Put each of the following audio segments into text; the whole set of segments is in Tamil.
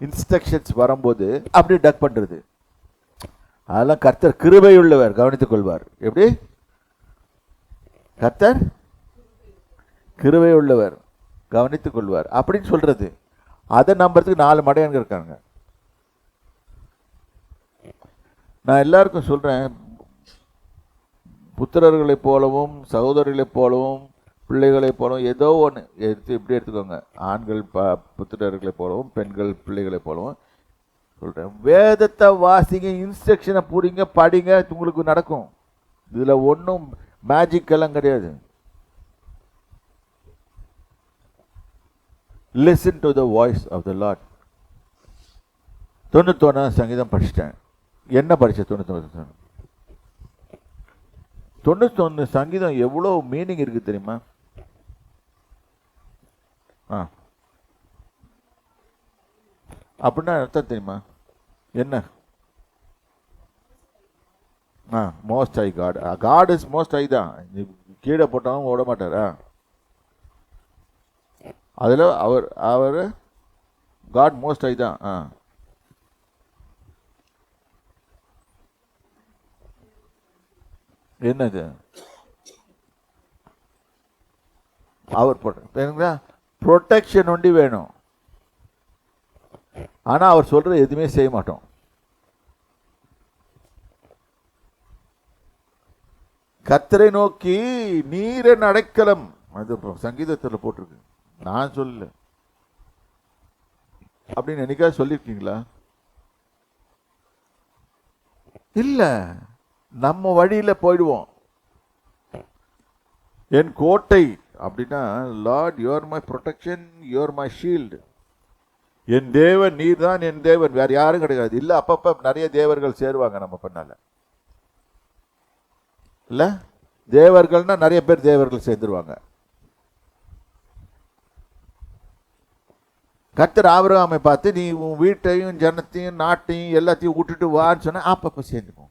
இன்ஸ்ட்ரக்ஷன்ஸ் வரும்போது அப்படி டக் பண்ணுறது அதெல்லாம் கர்த்தர் கிருபை உள்ளவர் கவனித்துக் கொள்வார் எப்படி? கர்த்தர் கிருபை உள்ளவர் கவனித்துக் கொள்வார் அப்படின்னு சொல்கிறது அதை நம்புறதுக்கு நாலு மடையங்க இருக்காங்க. நான் எல்லாருக்கும் சொல்கிறேன் புத்திரர்களைப் போலவும் சகோதரர்களைப் போலவும் பிள்ளைகளை போலவும் ஏதோ ஒன்று எடுத்து இப்படி எடுத்துக்கோங்க. ஆண்கள் ப புத்திரர்களை போலவும் பெண்கள் பிள்ளைகளை போலவும் சொல்கிறேன் வேதத்தை வாசிங்க இன்ஸ்ட்ரக்ஷனை புரிங்க படிங்க உங்களுக்கு நடக்கும். இதில் ஒன்றும் மேஜிக்கெல்லாம் கிடையாது. Listen to the voice of the Lord தொண்ணூத்தொன்னாம் சங்கீதம் படிச்சிட்டேன். என்ன படித்தேன் தொண்ணூத்தொன்று தொண்ணூத்தொன்று சங்கீதம் எவ்வளோ மீனிங் இருக்குது தெரியுமா? ஆ. அப்படின்னா அர்த்தம் தெரியுமா? என்ன? ஆ most high God God is most high தான். கீழே போட்டாலும் ஓட மாட்டாரா. அதில் அவர் அவர் காட் மோஸ்ட் ஐ தான். ஆ. என்னது? அவர் போட்ட ப்ரொட்டெக்ஷன் ஒண்டி வேணும். ஆனால் அவர் சொல்கிற எதுவுமே செய்ய மாட்டோம். கத்தரை நோக்கி நீரன் அடைக்கலம் அது சங்கீதத்தில் போட்டிருக்கு. நான் சொல்லல. அப்படின்னு என்னைக்காவது சொல்லியிருக்கீங்களா? இல்லை. நம்ம வழியில் போயிடுவோம். என் கோட்டை அப்படின்னா Lord your my protection your my shield என் தேவன் நீர் தான் என் தேவன். வேறு யாரும் கிடையாது. இல்லை அப்பப்போ நிறைய தேவர்கள் சேருவாங்க நம்ம பின்னால. இல்லை? தேவர்கள்னா நிறைய பேர் தேவர்கள் சேர்ந்துருவாங்க. கத்தர் ஆபரகாமை பார்த்து நீ உன் வீட்டையும் ஜனத்தையும் நாட்டையும் எல்லாத்தையும் விட்டுட்டு வான்னு சொன்னால் அப்பப்போ சேர்ந்துக்கும்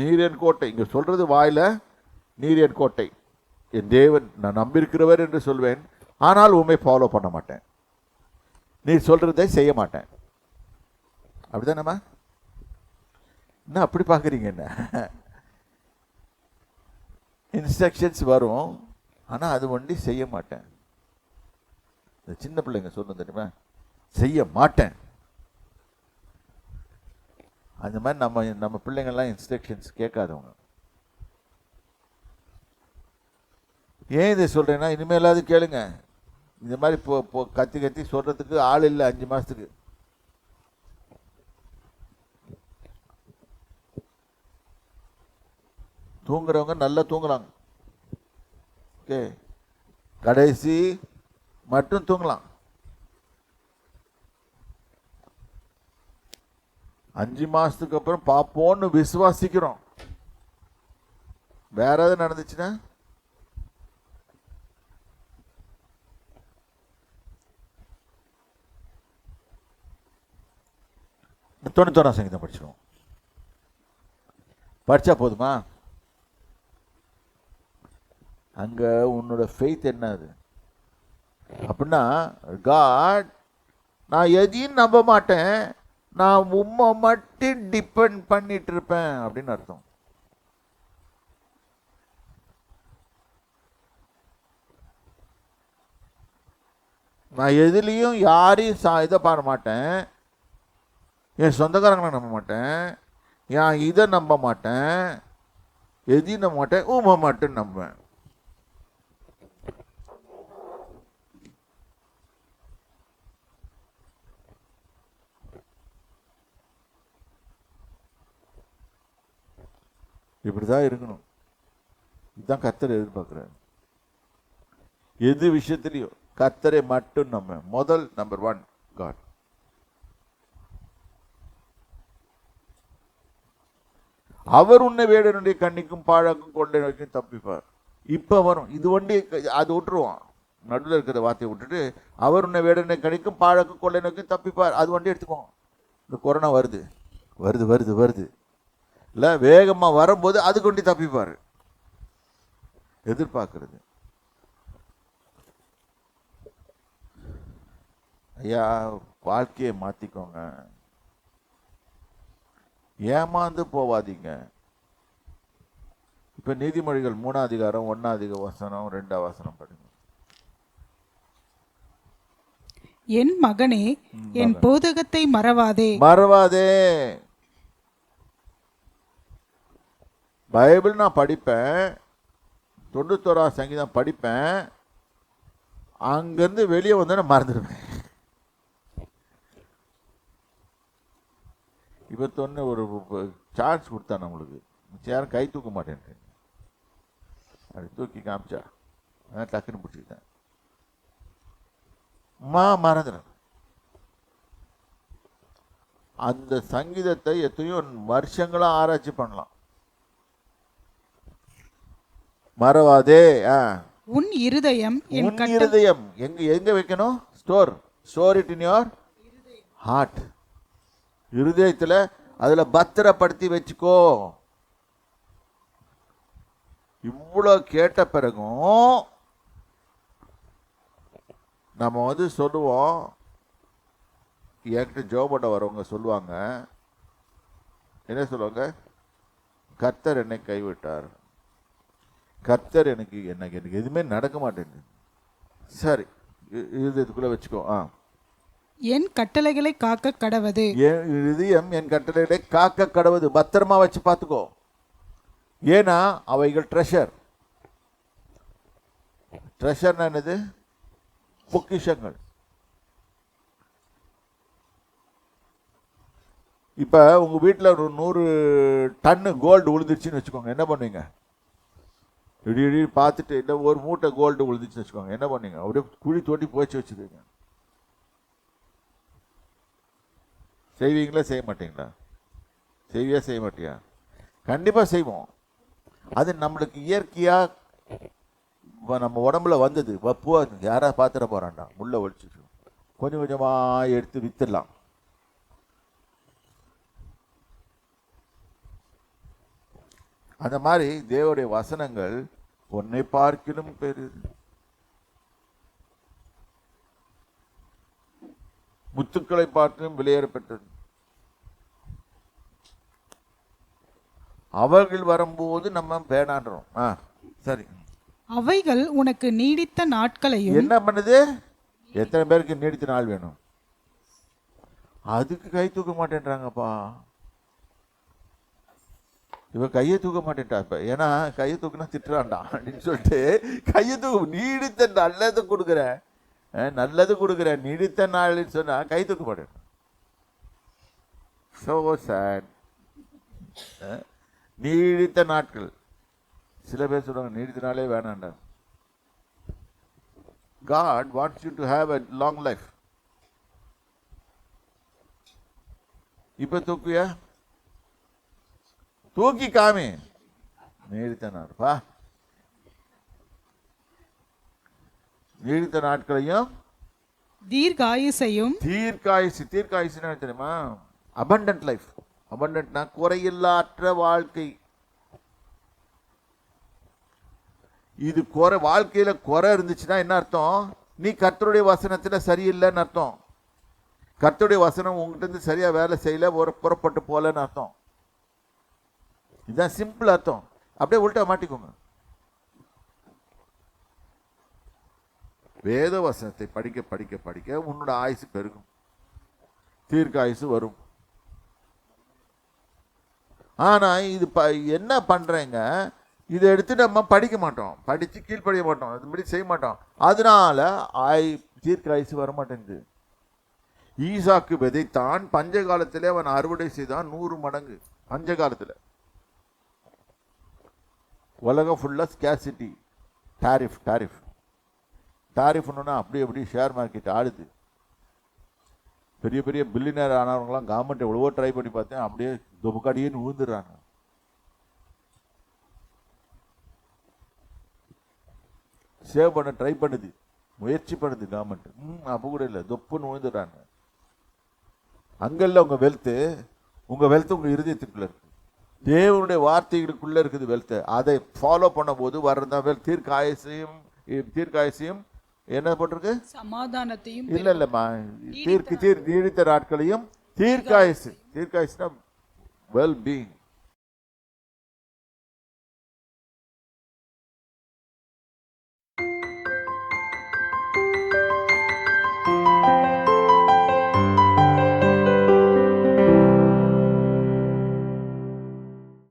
நீரியன் கோட்டை. இங்கே சொல்கிறது வாயில் நீரியன் என் கோட்டை. என் தேவன் நான் நம்பியிருக்கிறவர் என்று சொல்வேன். ஆனால் உண்மை ஃபாலோ பண்ண மாட்டேன். நீ சொல்கிறதே செய்ய மாட்டேன். அப்படிதானம்மா? என்ன அப்படி பார்க்குறீங்க என்ன? இன்ஸ்ட்ரக்ஷன்ஸ் வரும் ஆனால் அது ஒண்டி செய்ய மாட்டேன். இந்த சின்ன பிள்ளைங்க சொல்லணும் தெரியுமா? செய்ய மாட்டேன். அந்த மாதிரி நம்ம நம்ம பிள்ளைங்கள்லாம் இன்ஸ்ட்ரக்ஷன்ஸ் கேட்காதவங்க. ஏன் இதை சொல்கிறேன்னா இனிமேலாவது கேளுங்க. இந்த மாதிரி இப்போ இப்போ கத்தி கத்தி சொல்கிறதுக்கு ஆள் இல்லை அஞ்சு மாதத்துக்கு தூங்குறவங்க நல்லா தூங்கலாம் ஓகே கடைசி மட்டும் தூங்கலாம். அஞ்சு மாதத்துக்கு அப்புறம் பார்ப்போன்னு விசுவாசிக்கிறோம். வேற எதுவும் நடந்துச்சுன்னா? தொண்ணூத்தோராம் சங்கீதம் படிச்சிருவோம். படித்தா போதுமா? அங்கே உன்னோட ஃபெய்த் என்ன அது? அப்படின்னா காட் நான் எதையும் நம்ப மாட்டேன். நான் உம்மை மட்டும் டிபெண்ட் பண்ணிட்டு இருப்பேன் அப்படின்னு அர்த்தம். நான் எதுலேயும் யாரையும் சா இதை பாட மாட்டேன். என் சொந்தக்காரங்களை நம்ப மாட்டேன். என் இதை நம்ப மாட்டேன். எதையும் நம்ப மாட்டேன். உமை மட்டும் நம்புவேன். இப்படி தான் இருக்கணும். இதுதான் கத்தர் எதிர்பார்க்குறாரு. எது விஷயத்துலையும் கத்தரை மட்டும் நம்ம முதல் நம்பர் ஒன் காட் அவர் உன்னை வேடனுடைய கண்ணிக்கும் பாழாக்கும் கொண்டை நோக்கியும் தப்பிப்பார். இப்போ வரும். இது வண்டி அது விட்டுருவான். நடுவில் இருக்கிற வார்த்தையை விட்டுட்டு அவர் உன்னை வேடனை கணிக்கும் பாழாக்கும் கொள்ளை நோக்கியும் தப்பிப்பார். அது வண்டி எடுத்துக்குவோம் இந்த கொரோனா வருது. வருது வருது வருது. இல்லை வேகமாக வரும்போது அது கொண்டு தப்பிப்பார். எதிர்பார்க்கிறது. ஐயா வாழ்க்கையை மாத்திக்கோங்க. ஏமாந்து போவாதீங்க. இப்ப நீதிமொழிகள் மூணாம் அதிகாரம் ஒன்னாம் அதிக வசனம் ரெண்டாம் வசனம் படிங்க. என் மகனே என் போதகத்தை மறவாதே. மறவாதே. பைபிள் நான் படிப்பேன் தொண்ணூத்தோரா சங்கீதம் படிப்பேன் அங்கேருந்து வெளியே வந்தோடனே மறந்துடுவேன். இப்போ ஒரு சான்ஸ் கொடுத்தான் நம்மளுக்கு. யாரும் கை தூக்க மாட்டேன் அப்படி தூக்கி காமிச்சா அதான் டக்குன்னு பிடிச்சிக்கிட்டேன். மா மறந்துடுறேன் அந்த சங்கீதத்தை எத்தனையோ வருஷங்களாக ஆராய்ச்சி பண்ணலாம். மறவாதே. உன் இருதயம் உன் இருதயம். எங்க எங்க வைக்கணும்? Store store it in your heart இருதயத்துல அதுல பத்திரப்படுத்தி வச்சுக்கோ. இவ்வளோ கேட்ட பிறகும் நம்ம வந்து சொல்லுவோம். என்கிட்ட ஜோப் பண்ண வரவங்க சொல்லுவாங்க. என்ன சொல்லுவாங்க? கர்த்தர் என்னை கைவிட்டார். கர்த்தர் எனக்கு எனக்கு எனக்கு எதுவுமே நடக்க மாட்டேங்குது. சரி இ- இருதயத்துக்குள்ள வச்சுக்கோ. ஆ. என் கட்டளைகளை காக்க கடவது. என் இதயம் என் கட்டளைகளை காக்க கடவுது. பத்திரமா வச்சு பார்த்துக்கோ. ஏன்னா அவைகள் ட்ரெஷர் ட்ரெஷர்னா என்னது? பொக்கிஷங்கள். இப்போ உங்கள் வீட்டில் ஒரு நூறு டன்னு கோல்டு விழுந்துருச்சுன்னு வச்சுக்கோங்க. என்ன பண்ணுவீங்க? இப்படி பார்த்துட்டு இல்லை ஒரு மூட்டை கோல்டு விழுந்துச்சுன்னு வச்சுக்கோங்க. என்ன பண்ணுவீங்க அப்படியே குழி தோண்டி போச்சு வச்சுக்கோங்க செய்வீங்களா? செய்ய மாட்டீங்களா? செய்வியா? செய்ய மாட்டியா? கண்டிப்பாக செய்வோம். அது நம்மளுக்கு இயற்கையாக இப்போ நம்ம உடம்புல வந்தது. வப்பு யாராக பார்த்துட போகிறான்டா உள்ளே ஒழிச்சிட்டு கொஞ்சம் கொஞ்சமாக எடுத்து விற்றுடலாம் அந்த மாதிரி தேவருடைய வசனங்கள் பொன்னை பார்க்கிலும் பெரிது முத்துக்களை பார்க்கிலும் விலையேறப்பட்டது அவர்கள் வரும்போது நம்ம வேணான்றோம். ஆ சரி. அவைகள் உனக்கு நீடித்த நாட்களையும் என்ன பண்ணுது? எத்தனை பேருக்கு நீடித்த நாள் வேணும்? அதுக்கு கை தூக்க மாட்டேன்றாங்கப்பா. இவன் கையை தூக்க மாட்டேன்டா இப்போ. ஏன்னா கையை தூக்குனா திட்டுறான்டா அப்படின்னு சொல்லிட்டு கையை தூக்கு நீடித்த நல்லது கொடுக்குறேன் நல்லது கொடுக்குறேன் நீடித்த நாள்னு சொன்னால் கை தூக்க மாட்டேன். ஸோ சேட் நீடித்த நாட்கள். சில பேர் சொல்கிறாங்க நீடித்த நாளே வேணாண்டா God wants you to have a long life இப்போ தூக்குயா தூக்கி காமி. நீடித்த நாள். பா நீடித்த நாட்களையும் தீர்காயுசையும் தீர்க்காயுசு தீர்க்காயுசுன்னு என்ன தெரியுமா? Abundant லைஃப் abundantனா குறையில்லாற்ற வாழ்க்கை. இது குறை வாழ்க்கையில குறை இருந்துச்சுன்னா என்ன அர்த்தம்? நீ கர்த்தருடைய வசனத்துல சரியில்லைன்னு அர்த்தம். கர்த்தருடைய வசனம் உங்ககிட்ட இருந்து சரியா வேலை செய்யல ஒரு புறப்பட்டு போலன்னு அர்த்தம். இதுதான் சிம்பிள் அர்த்தம். அப்படியே உள்ட்ட மாட்டிக்கோங்க. வேத வசனத்தை படிக்க படிக்க படிக்க உன்னோட ஆயுசு பெருகும். தீர்க்க ஆயுசு வரும். ஆனால் இது ப என்ன பண்ணுறேங்க இதை எடுத்து நம்ம படிக்க மாட்டோம். படித்து கீழ்ப்படிய மாட்டோம். அதுபடி செய்ய மாட்டோம். அதனால ஆய் தீர்க்க ஆயுசு வர மாட்டேங்குது ஈசாக்கு விதைத்தான் பஞ்ச காலத்திலே அவன் அறுவடை செய்தான் நூறு மடங்கு. பஞ்ச காலத்தில் உலகம் ஃபுல்லாக ஸ்கேசிட்டி டாரிஃப் டாரிஃப் டாரிஃப்னுன்னா அப்படி அப்படி ஷேர் மார்க்கெட் ஆடுது. பெரிய பெரிய பில்லினர் ஆனவங்களாம் கவர்மெண்ட் எவ்வளவோ ட்ரை பண்ணி பார்த்தேன் அப்படியே துபக்காடியேன்னு விழுந்துடுறாங்க சேவ் பண்ண ட்ரை பண்ணுது. முயற்சி பண்ணுது கவர்மெண்ட் ம் அப்போ கூட இல்லை. தொப்புன்னு விழுந்துடுறாங்க அங்கே இல்லை உங்கள் வெல்த்து உங்கள் வெல்த் உங்கள் இருதயத்துக்குள்ளே இருக்குது தேவனுடைய வார்த்தைகளுக்குள்ள இருக்குது வெல்த் அதை ஃபாலோ பண்ணும்போது வர்றதா வெல் தீர்க்காயசையும் தீர்க்காயசையும் என்ன போட்டிருக்கு? சமாதானத்தையும் இல்ல இல்லம்மா தீர்க்கு தீர் நீடித்த நாட்களையும் தீர்க்காயசு. தீர்க்காயசுனா வெல் பீயிங்